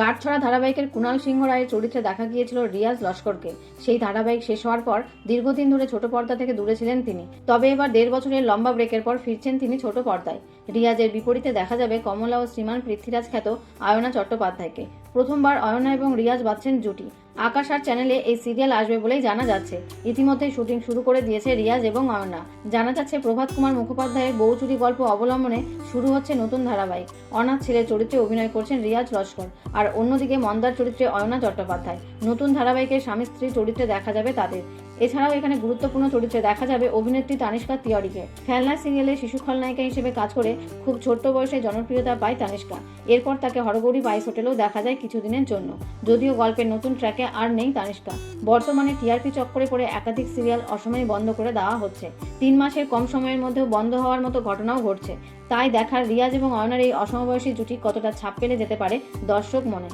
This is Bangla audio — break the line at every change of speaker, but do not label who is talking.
গাঁটছড়া ধারাবাহিকের কুণাল সিংহ রায়ের চরিত্রে দেখা গিয়েছিল রিয়াজ লস্করকে। সেই ধারাবাহিক শেষ হওয়ার পর দীর্ঘদিন ধরে ছোট পর্দা থেকে দূরে ছিলেন তিনি। তবে এবার দেড় বছরের লম্বা ব্রেকের পর ফিরছেন তিনি ছোট পর্দায়। রিয়াজের বিপরীতে দেখা যাবে কমলা ও শ্রীমান পৃথ্বীরাজ খ্যাত আয়না চট্টোপাধ্যায়কে। প্রথমবার অয়না এবং রিয়াজ বাঁধছেন জুটি। আকাশ আর চ্যানেলে এই সিরিয়াল আসবে বলেই জানা যাচ্ছে। ইতিমধ্যে শুটিং শুরু করে দিয়েছে রিয়াজ এবং অয়না জানা যাচ্ছে, প্রভাত কুমার মুখোপাধ্যায়ের বউচুরি গল্প অবলম্বনে শুরু হচ্ছে নতুন ধারাবাহিক। অনাথ ছেলে চরিত্রে অভিনয় করছেন রিয়াজ লস্কর আর অন্যদিকে মন্দার চরিত্রে অয়না চট্টোপাধ্যায়। নতুন ধারাবাহিকের স্বামী স্ত্রী চরিত্রে দেখা যাবে তাদের। এছাড়াও এখানে গুরুত্বপূর্ণ চরিত্রে দেখা যাবে অভিনেত্রী তানিষ্কা তিওয়ারিকে। খেলনা সিরিয়ালে শিশু খলনায়িকা হিসেবে কাজ করে খুব ছোট্ট বয়সে জনপ্রিয়তা পায় তানিষ্কা। এরপর তাকে হরগৌরী বাইস হোটেলেও দেখা যায় কিছুদিনের জন্য। যদিও গল্পের নতুন ট্র্যাকে আর নেই তানিষ্কা। বর্তমানে টিআরপি চক্করে পড়ে একাধিক সিরিয়াল অসময়ে বন্ধ করে দেওয়া হচ্ছে। তিন মাসের কম সময়ের মধ্যেও বন্ধ হওয়ার মতো ঘটনাও ঘটছে। তাই দেখার রিয়াজ এবং অয়নার এই অসমবয়সী জুটি কতটা ছাপ পেলে যেতে পারে দর্শক মনে।